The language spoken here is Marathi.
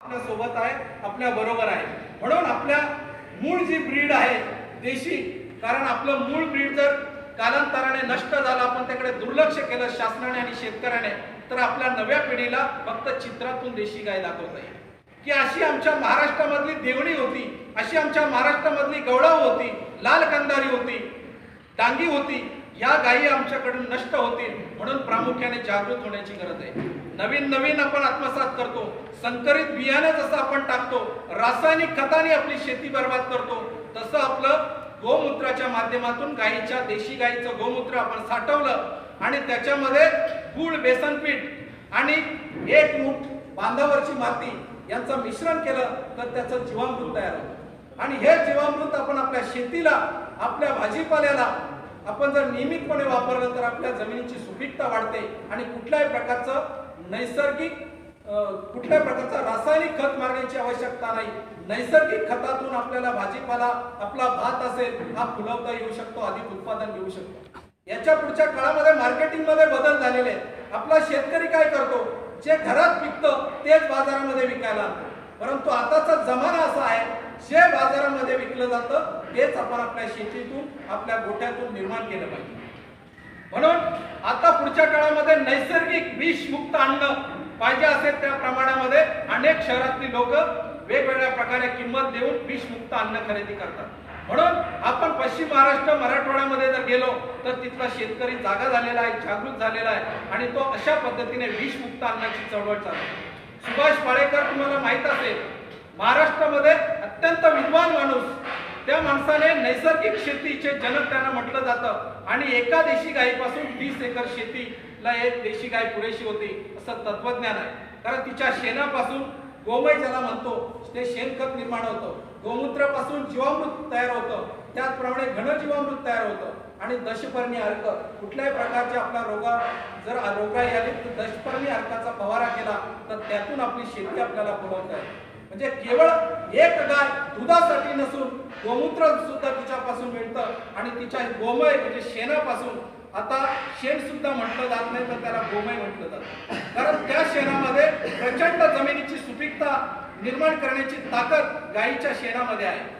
आपल्यासोबत आहे आपल्या बरोबर आहे. म्हणून आपल्या मूळ जी ब्रीड आहे देशी कारण आपलं मूळ ब्रीड जर कालांतराने नष्ट झालं आपण त्याकडे दुर्लक्ष केलं शासनाने आणि शेतकऱ्याने तर आपल्या नव्या पिढीला फक्त चित्रातून देशी गाय दाखवता येईल. की अशी आमच्या महाराष्ट्रामधली देवणी होती अशी आमच्या महाराष्ट्रामधली गवळाव होती लाल कंदारी होती डांगी होती या गायी आमच्याकडून नष्ट होतील म्हणून प्रामुख्याने जागृत होण्याची गरज आहे. नवीन नवीन आपण आत्मसात करतो. संकरित बियाणं जसं आपण टाकतो रासायनिक खताने आपली शेती बर्बाद करतो तसं आपलं गोमूत्राच्या माध्यमातून गायीच्या देशी गायीचं गोमूत्र आपण साठवलं आणि त्याच्यामध्ये गुळ बेसन पीठ आणि एक मूठ बांधावरची माती यांचं मिश्रण केलं तर त्याचं जीवामृत तयार होतं. आणि हे जीवामृत आपण आपल्या शेतीला आपल्या भाजीपाल्याला आपण जर नियमितपणे वापरलं तर आपल्या जमिनीची सुपीकता वाढते आणि कुठल्याही प्रकारचं नैसर्गिक कुठल्याही प्रकारचा रासायनिक खत मारण्याची आवश्यकता नाही. नैसर्गिक खतातून आपल्याला भाजीपाला आपला भात असेल हा फुलवता येऊ शकतो अधिक उत्पादन घेऊ शकतो. याच्या पुढच्या काळामध्ये मार्केटिंगमध्ये बदल झालेले आहेत. आपला शेतकरी काय करतो? जे घरात पिकतं तेच बाजारामध्ये विकायला आणतो. परंतु आताचा घेतलं जातं तेच आपण आपल्या शेतीतून आपल्या गोठ्यातून निर्माण केलं पाहिजे. म्हणून आता पुढच्या काळामध्ये नैसर्गिक विषमुक्त अन्न पाहिजे असेल त्या प्रमाणामध्ये अनेक शहरातली लोक वेगवेगळ्या प्रकारे किंमत देऊन विषमुक्त अन्न खरेदी करतात. म्हणून आपण पश्चिम महाराष्ट्र मराठवाड्यामध्ये जर गेलो तर तिथला शेतकरी जागा झालेला आहे जागृत झालेला आहे आणि तो अशा पद्धतीने विषमुक्त अन्नाची चळवळ चालवतो. सुभाष पाळेकर तुम्हाला माहीत असेल महाराष्ट्रामध्ये अत्यंत विद्वान माणूस. त्या माणसाने नैसर्गिक शेतीचे जनक त्यांना म्हटलं जातं. आणि एका देशी गायीपासून वीस एकर शेतीला एक देशी गाय पुरेशी होती असं तत्वज्ञान आहे. कारण तिच्या शेणापासून गोमय ज्याला म्हणतो ते शेणखत निर्माण होतं. गोमूत्रापासून जीवामृत तयार होतं. त्याचप्रमाणे घनजीवामृत तयार होतं. आणि दशपर्णी अर्क कुठल्याही प्रकारचे आपला रोगा जर रोगाई आली तर दशपर्णी अर्काचा फवारा केला तर त्यातून आपली शेती आपल्याला पुरवता येईल. म्हणजे केवळ एक गाय दुधासाठी नसून गोमूत्र सुद्धा तिच्यापासून मिळतं आणि तिच्या गोमय म्हणजे शेणापासून. आता शेण सुद्धा म्हटलं जात नाही तर त्याला गोमय म्हटलं जातं. कारण त्या शेणामध्ये प्रचंड जमिनीची सुपीकता निर्माण करण्याची ताकद गायीच्या शेणामध्ये आहे.